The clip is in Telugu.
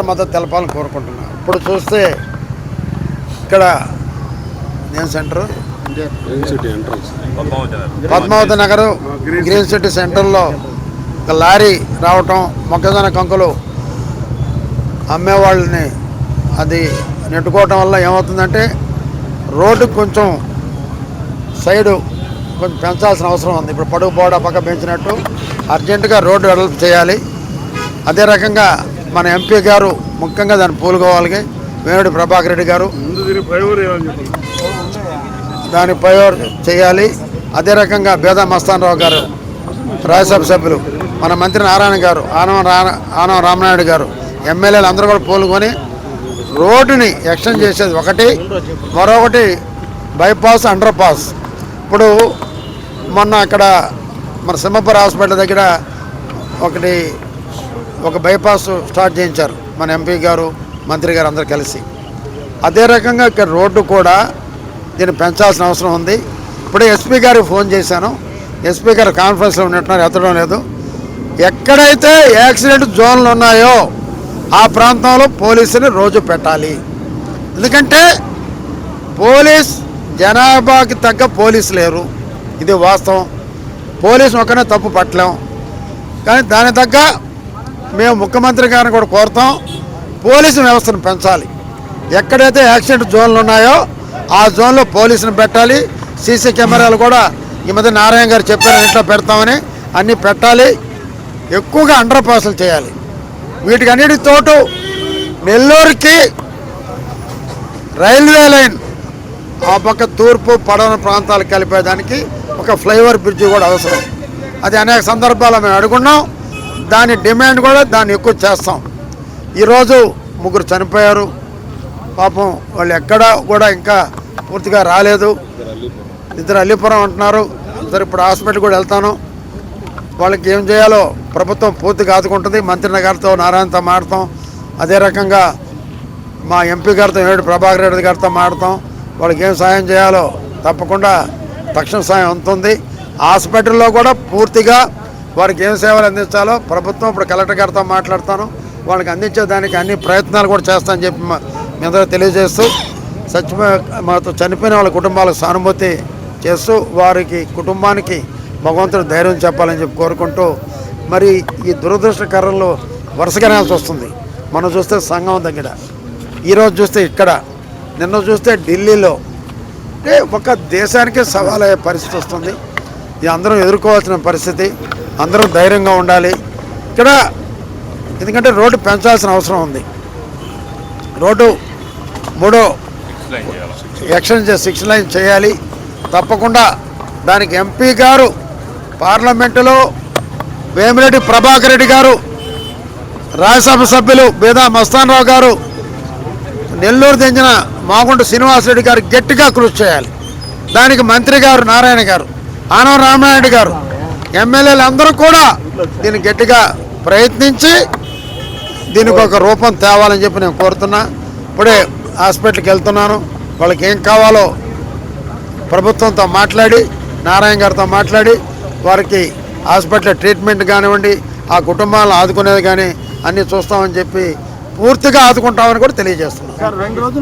మద్దతు తెలపాలని కోరుకుంటున్నాను. ఇప్పుడు చూస్తే ఇక్కడ నేను center? Padmavathi Nagar green city సెంటర్లో ఒక లారీ రావటం మొక్కజొన్న కంకులు అమ్మేవాళ్ళని అది నెట్టుకోవటం వల్ల ఏమవుతుందంటే రోడ్డు కొంచెం సైడు కొంచెం పెంచాల్సిన అవసరం ఉంది. ఇప్పుడు పడుగు పోవడం పక్క పెంచినట్టు అర్జెంటుగా రోడ్డు డెవలప్ చేయాలి. అదే రకంగా మన ఎంపీ గారు ముఖ్యంగా దాన్ని పూలుకోవాలి వేమిడి ప్రభాకర్ రెడ్డి గారు. దీని ప్రయోర్ చేయాలి. అదే రకంగా బేద మస్తానరావు గారు రాజ్యసభ సభ్యులు మన మంత్రి నారాయణ గారు ఆనవ రా- ఆనవ రామనాయుడు గారు ఎమ్మెల్యేలు అందరూ కూడా పోలుకొని రోడ్డుని ఎక్స్టెండ్ చేసేది ఒకటి మరొకటి బైపాస్ అండర్ పాస్ ఇప్పుడు మొన్న అక్కడ మన సింహపుర హాస్పిటల్ దగ్గర ఒకటి ఒక బైపాస్ స్టార్ట్ చేయించారు. మన ఎంపీ గారు మంత్రి గారు అందరు కలిసి. అదే రకంగా ఇక్కడ రోడ్డు కూడా దీన్ని పెంచాల్సిన అవసరం ఉంది. ఇప్పుడే ఎస్పీ గారికి ఫోన్ చేశాను. ఎస్పీ గారు కాన్ఫరెన్స్లో ఉన్నట్టున్నారు. ఎత్తడం లేదు. ఎక్కడైతే యాక్సిడెంట్ జోన్లు ఉన్నాయో ఆ ప్రాంతంలో పోలీసుని రోజు పెట్టాలి. ఎందుకంటే పోలీస్ జనాభాకి తగ్గ పోలీసు లేరు. ఇది వాస్తవం. పోలీసు ఒక్కనే తప్పు పట్టలేం. కానీ దాని తగ్గ మేము ముఖ్యమంత్రి గారిని కూడా కోరుతాం. పోలీసు వ్యవస్థను పెంచాలి. ఎక్కడైతే యాక్సిడెంట్ జోన్లు ఉన్నాయో ఆ జోన్లో పోలీసుని పెట్టాలి. సీసీ కెమెరాలు కూడా ఈ మధ్య నారాయణ గారు చెప్పారు ఇంట్లో పెడతామని అన్నీ పెట్టాలి. ఎక్కువగా అండర్ పాసులు చేయాలి. వీటికి నెల్లూరుకి రైల్వే లైన్ ఆ పక్క తూర్పు పడవన ప్రాంతాలు కలిపేదానికి ఒక ఫ్లైఓవర్ బ్రిడ్జి కూడా అవసరం. అది అనేక సందర్భాల్లో మేము అడుగున్నాం. దాని డిమాండ్ కూడా దాన్ని ఎక్కువ చేస్తాం. ఈరోజు ముగ్గురు చనిపోయారు. పాపం వాళ్ళు ఎక్కడ కూడా ఇంకా పూర్తిగా రాలేదు. ఇద్దరు అల్లిపురం అంటున్నారు. ఇద్దరు ఇప్పుడు హాస్పిటల్ కూడా వెళ్తాను. వాళ్ళకి ఏం చేయాలో ప్రభుత్వం పూర్తిగా ఆదుకుంటుంది. మంత్రి గారితో నారాయణతో మాడతాం అదే రకంగా మా ఎంపీ గారితో ఏడు ప్రభాకర్ రెడ్డి గారితో మాడతాం వాళ్ళకి ఏం సాయం చేయాలో తప్పకుండా తక్షణ సాయం ఉంటుంది హాస్పిటల్లో కూడా పూర్తిగా వారికి ఏం సేవలు అందించాలో ప్రభుత్వం ఇప్పుడు కలెక్టర్ గారితో మాట్లాడతాను. వాళ్ళకి అందించేదానికి అన్ని ప్రయత్నాలు కూడా చేస్తానని చెప్పి మీ అందరూ తెలియజేస్తూ చచ్చిపోయే మాతో చనిపోయిన వాళ్ళ కుటుంబాలకు సానుభూతి చేస్తూ వారికి కుటుంబానికి భగవంతుడు ధైర్యం చెప్పాలని చెప్పి కోరుకుంటూ మరి ఈ దురదృష్టకరంలో వరుసగానే వస్తుంది. మనం చూస్తే సంఘం దగ్గర. ఈరోజు చూస్తే ఇక్కడ. నిన్న చూస్తే ఢిల్లీలో. అంటే ఒక దేశానికే సవాల్ అయ్యే పరిస్థితి వస్తుంది. ఇది అందరం ఎదుర్కోవాల్సిన పరిస్థితి. అందరం ధైర్యంగా ఉండాలి. ఇక్కడ ఎందుకంటే రోడ్డు పెంచాల్సిన అవసరం ఉంది. రోడ్డు మూడో ఎక్స్టెండ్ సిక్స్ లైన్ చేయాలి. తప్పకుండా దానికి ఎంపీ గారు పార్లమెంటులో వేమిరెడ్డి ప్రభాకర్ రెడ్డి గారు రాజ్యసభ సభ్యులు బేదా మస్తానరావు గారు నెల్లూరు తెంచిన మాగుంట శ్రీనివాసరెడ్డి గారు గట్టిగా కృషి చేయాలి. దానికి మంత్రి గారు నారాయణ గారు ఆనవ రామనాయుడు గారు ఎమ్మెల్యేలు అందరూ కూడా దీన్ని గట్టిగా ప్రయత్నించి దీనికి ఒక రూపం తేవాలని చెప్పి నేను కోరుతున్నా. ఇప్పుడే హాస్పిటల్కి వెళ్తున్నాను. వాళ్ళకి ఏం కావాలో ప్రభుత్వంతో మాట్లాడి నారాయణ గారితో మాట్లాడి వారికి హాస్పిటల్ ట్రీట్మెంట్ కానివ్వండి ఆ కుటుంబాలను ఆదుకునేది కానీ అన్నీ చూస్తామని చెప్పి పూర్తిగా ఆదుకుంటామని కూడా తెలియజేస్తున్నాం